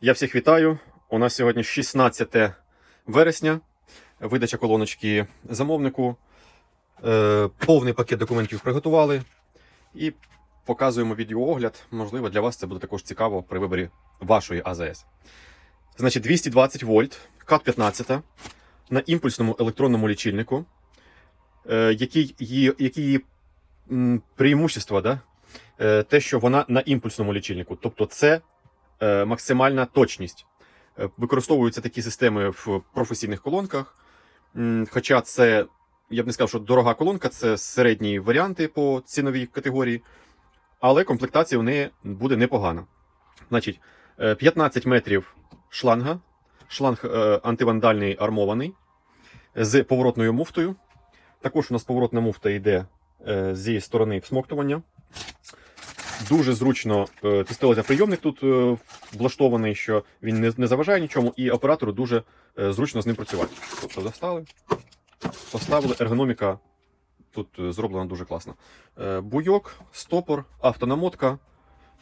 Я всіх вітаю. У нас сьогодні 16 вересня. Видача колоночки замовнику. Е, повний пакет документів приготували. І показуємо відеоогляд. Можливо, для вас це буде також цікаво при виборі вашої АЗС. Значить, 220 вольт, кат 15 на імпульсному електронному лічильнику. Е, який які її преимущества, да? Е, те, що вона на імпульсному лічильнику. Тобто, це максимальна точність. Е, Використовуються такі системи в професійних колонках. Хоча це, я б не сказав, що дорога колонка, це середні варіанти по ціновій категорії, але комплектація в неї буде непогана. Значить, е, 15 метрів шланга, шланг е, антивандальний армований з поворотною муфтою. Також у нас поворотна муфта йде е, зі сторони всмоктування. Дуже зручно е, пістолетоприйомник тут е, влаштований, що він не, заважає нічому, і оператору дуже е, зручно з ним працювати. Тобто достали, поставили, ергономіка тут зроблена дуже класно. Буйок, стопор, автонамотка,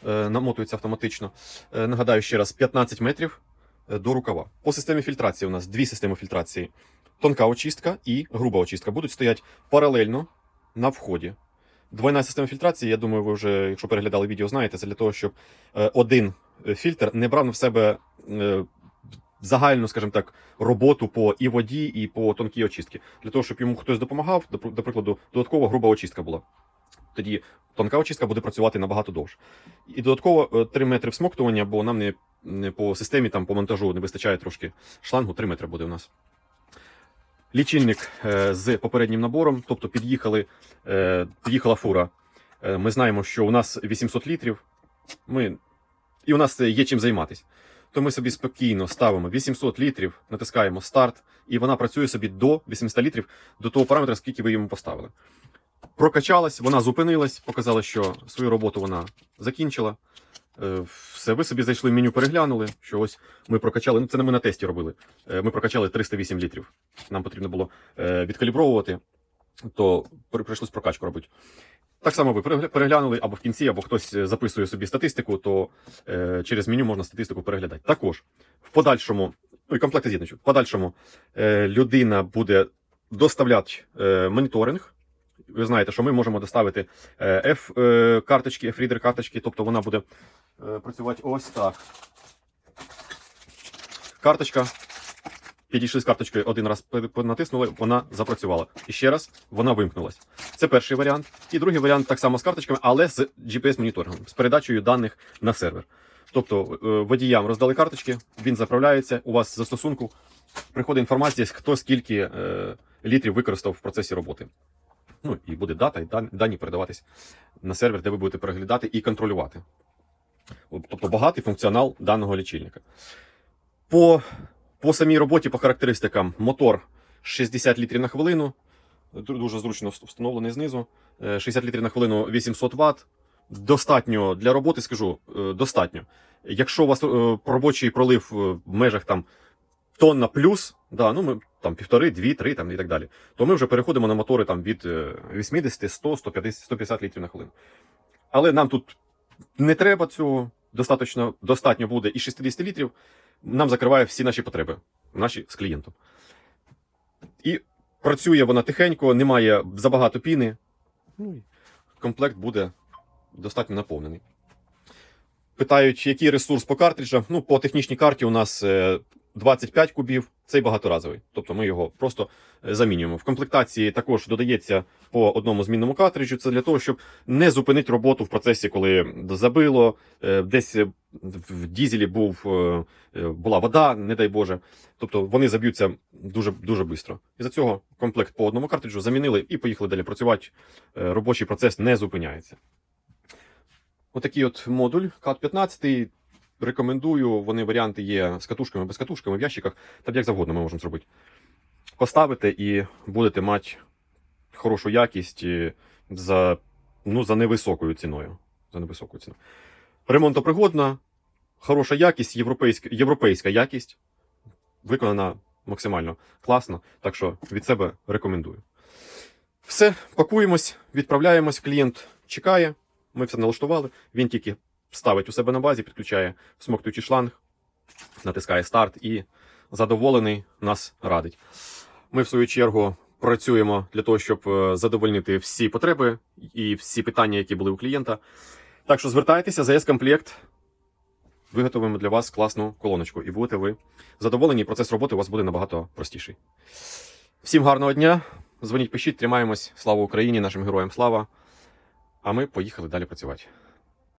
намотується автоматично. Нагадаю ще раз, 15 метрів до рукава. По системі фільтрації у нас дві системи фільтрації: тонка очистка і груба очистка. Будуть стояти паралельно на вході. Двойна система фільтрації, я думаю, ви вже, якщо переглядали відео, знаєте, це для того, щоб е, один е, фільтр не брав на себе е, загальну, скажімо так, роботу по і воді, і по тонкій очистці. Для того, щоб йому хтось допомагав, до, прикладу, додаткова груба очистка була. Тоді тонка очистка буде працювати набагато довше. І додатково е, 3 метри всмоктування, бо нам не, не по системі, там по монтажу не вистачає трошки шлангу, 3 метри буде у нас. Лічильник е, з попереднім набором, тобто під'їхали, е, під'їхала фура. Е, Ми знаємо, що у нас 800 літрів, ми, і у нас є чим займатися. То ми собі спокійно ставимо 800 літрів, натискаємо старт, і вона працює собі до 800 літрів, до того параметра, скільки ви йому поставили. Прокачалась, вона зупинилась, показала, що свою роботу вона закінчила. Е, Все, ви собі зайшли в меню, переглянули, що ось ми прокачали. Ну, це не ми на тесті робили. Е, Ми прокачали 308 літрів. Нам потрібно було е, відкалібровувати, то при- прийшлось прокачку робити. Так само ви переглянули або в кінці, або хтось е, записує собі статистику, то через меню можна статистику переглядати. Також в подальшому, ну і комплекти з'єднують, в подальшому людина буде доставляти моніторинг. Ви знаєте, що ми можемо доставити е, F-карточки, F-reader карточки, тобто вона буде е, працювати ось так. Карточка. Підійшли з карточкою один раз натиснули, вона запрацювала. І ще раз вона вимкнулась. Це перший варіант. І другий варіант так само з карточками, але з GPS-моніторингом, з передачею даних на сервер. Тобто е, водіям роздали карточки, він заправляється, у вас застосунку приходить інформація, хто скільки е, літрів використав в процесі роботи. Ну і буде дата, і дані передаватись на сервер, де ви будете переглядати і контролювати. Тобто багатий функціонал даного лічильника. По, по самій роботі, по характеристикам, мотор 60 літрів на хвилину. Дуже зручно встановлений знизу. Е, 60 літрів на хвилину 800 Вт. Достатньо для роботи, скажу, е, достатньо. Якщо у вас е, робочий пролив е, в межах там тонна плюс, да, ну ми там півтори, дві, три там і так далі, то ми вже переходимо на мотори там від е, 80, 100, 150, 150 літрів на хвилину. Але нам тут не треба цього, достатньо, достатньо буде і 60 літрів, нам закриває всі наші потреби, наші з клієнтом. І працює вона тихенько, немає забагато піни. Ну комплект буде достатньо наповнений. Питають, який ресурс по картриджам. Ну, по технічній карті у нас е, 25 кубів, цей багаторазовий. Тобто ми його просто е, замінюємо. В комплектації також додається по одному змінному картриджу. Це для того, щоб не зупинити роботу в процесі, коли забило, е, десь е, в дізелі був, була вода, не дай Боже. Тобто вони заб'ються дуже дуже швидко. І за цього комплект по одному картриджу замінили і поїхали далі працювати. Робочий процес не зупиняється. Отакий от модуль CAT 15. Рекомендую. Вони варіанти є з катушками, без катушками, в ящиках, та як завгодно ми можемо зробити. Поставите і будете мати хорошу якість за, ну, за невисокою ціною. За невисокою ціною. Ремонтопригодна, хороша якість, європейська, європейська якість. Виконана максимально класно. Так що від себе рекомендую. Все, пакуємось, відправляємось. Клієнт чекає. Ми все налаштували. Він тільки ставить у себе на базі, підключає всмоктуючий шланг, натискає старт і задоволений нас радить. Ми, в свою чергу, працюємо для того, щоб е, задовольнити всі потреби і всі питання, які були у клієнта. Так що звертайтеся, ЗС комплект. Виготовимо для вас класну колоночку, і будете ви задоволені, процес роботи у вас буде набагато простіший. Всім гарного дня! Дзвоніть, пишіть, тримаємось. Слава Україні, нашим героям слава! А ми поїхали далі працювати.